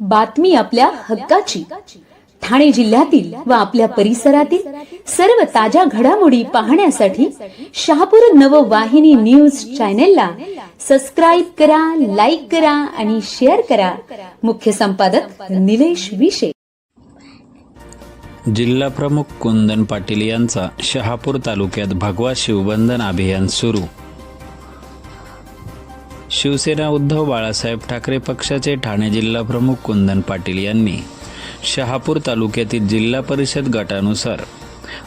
बातमी आपल्या हक्काची. ठाणे जिल्ह्यातील व आपल्या परिसरातील सर्व ताज्या घडामोडी पाहण्यासाठी शहापूर नववाहिनी न्यूज चॅनेलला सबस्क्राईब करा लाईक करा आणि शेअर करा. मुख्य संपादक निलेश विशे. जिल्हा प्रमुख कुंदन पाटील यांचा शहापूर तालुक्यात भगवा शिवबंधन अभियान सुरू. शिवसेना उद्धव बाळासाहेब ठाकरे पक्षाचे ठाणे जिल्हा प्रमुख कुंदन पाटील यांनी शहापूर तालुक्यातील जिल्हा परिषद गटानुसार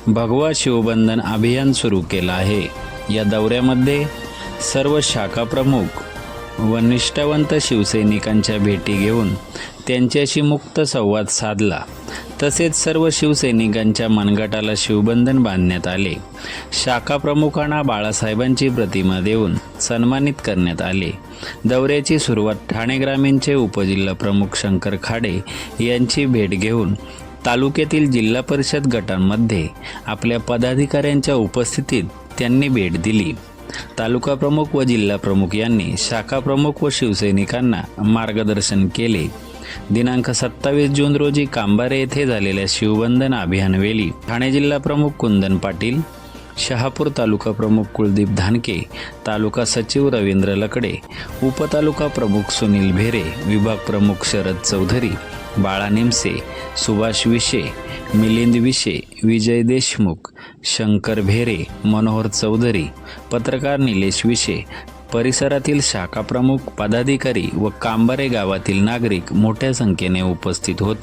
भगवा शिवबंधन अभियान सुरू केलं आहे. या दौऱ्यामध्ये सर्व शाखा प्रमुख व निष्ठावंत शिवसैनिकांच्या भेटी घेऊन त्यांच्याशी मुक्त संवाद साधला. तसेच सर्व शिवसैनिकांच्या मनगटाला शिवबंधन बांधण्यात आले. शाखा प्रमुखांना बाळासाहेबांची प्रतिमा देऊन सन्मानित करण्यात आले. दौऱ्याची सुरुवात ठाणे ग्रामीणचे उपजिल्हा प्रमुख शंकर खाडे यांची भेट घेऊन तालुक्यातील जिल्हा परिषद गटांमध्ये आपल्या पदाधिकाऱ्यांच्या उपस्थितीत त्यांनी भेट दिली. तालुका प्रमुख व जिल्हा प्रमुख यांनी शाखा प्रमुख व शिवसैनिकांना मार्गदर्शन केले. दिनांक सत्तावीस जून रोजी कांबारे येथे झालेल्या शिवबंधन अभियानवेळी ठाणे जिल्हा प्रमुख कुंदन पाटील शहापूर तालुका प्रमुख कुलदीप धानके तालुका सचिव रवींद्र लकडे उपतालुका प्रमुख सुनील भेरे विभाग प्रमुख शरद चौधरी बाळा निमसे सुभाष विशे मिलिंद विशे विजय देशमुख शंकर भेरे मनोहर चौधरी पत्रकार निलेश विशे परिसरातील शाखा प्रमुख पदाधिकारी व कांबारे गावातील नागरिक मोठ्या संख्येने उपस्थित होत.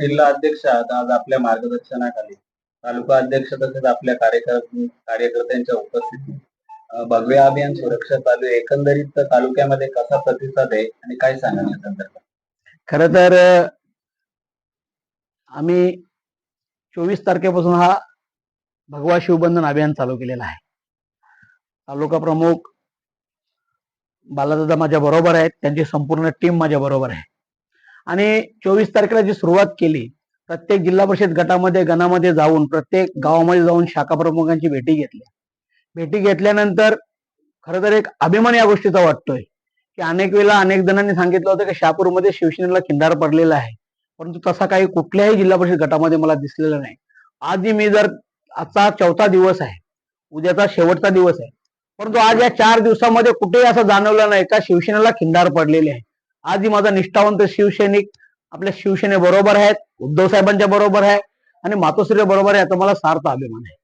जिल्हा अध्यक्ष आहात आज आपल्या मार्गदर्शनाखाली. तालुका अध्यक्ष तसेच आपल्या कार्यकर्त्यांच्या उपस्थितीत भगवे अभियान सुरक्षा चालू एकंदरीत तालुक्यामध्ये कसा प्रतिसाद आहे आणि काय सांगा संदर्भात? खर तर आम्ही चोवीस तारखेपासून हा भगवा शिवबंधन अभियान चालू केलेला आहे. तालुका प्रमुख बालादादा माझ्या बरोबर आहेत. त्यांची संपूर्ण टीम माझ्या बरोबर आहे. आणि चोवीस तारखेला जी सुरुवात केली प्रत्येक जिल्हा परिषद गटामध्ये गणामध्ये जाऊन प्रत्येक गावामध्ये जाऊन शाखा प्रमुखांची भेटी घेतल्या. भेटी घेतल्यानंतर खर तर एक अभिमान या गोष्टीचा वाटतोय की अनेक वेळेला अनेक जणांनी सांगितलं होतं की शहापूरमध्ये शिवसेनेला खिंडार पडलेला आहे. परंतु तसा काही कुठल्याही जिल्हा परिषद गटामध्ये मला दिसलेला नाही. आजही मी जर आजचा चौथा दिवस आहे उद्याचा शेवटचा दिवस आहे परंतु आज या चार दिवसामध्ये कुठेही असं जाणवलं नाही का शिवसेनेला खिंडार पडलेले आहे. आजही माझा निष्ठावंत शिवसैनिक आपल्या शिवसेने बरोबर आहेत उद्धव साहेबांच्या बरोबर आहे आणि मातोश्री बरोबर आहे तर मला सार्थ अभिमान आहे.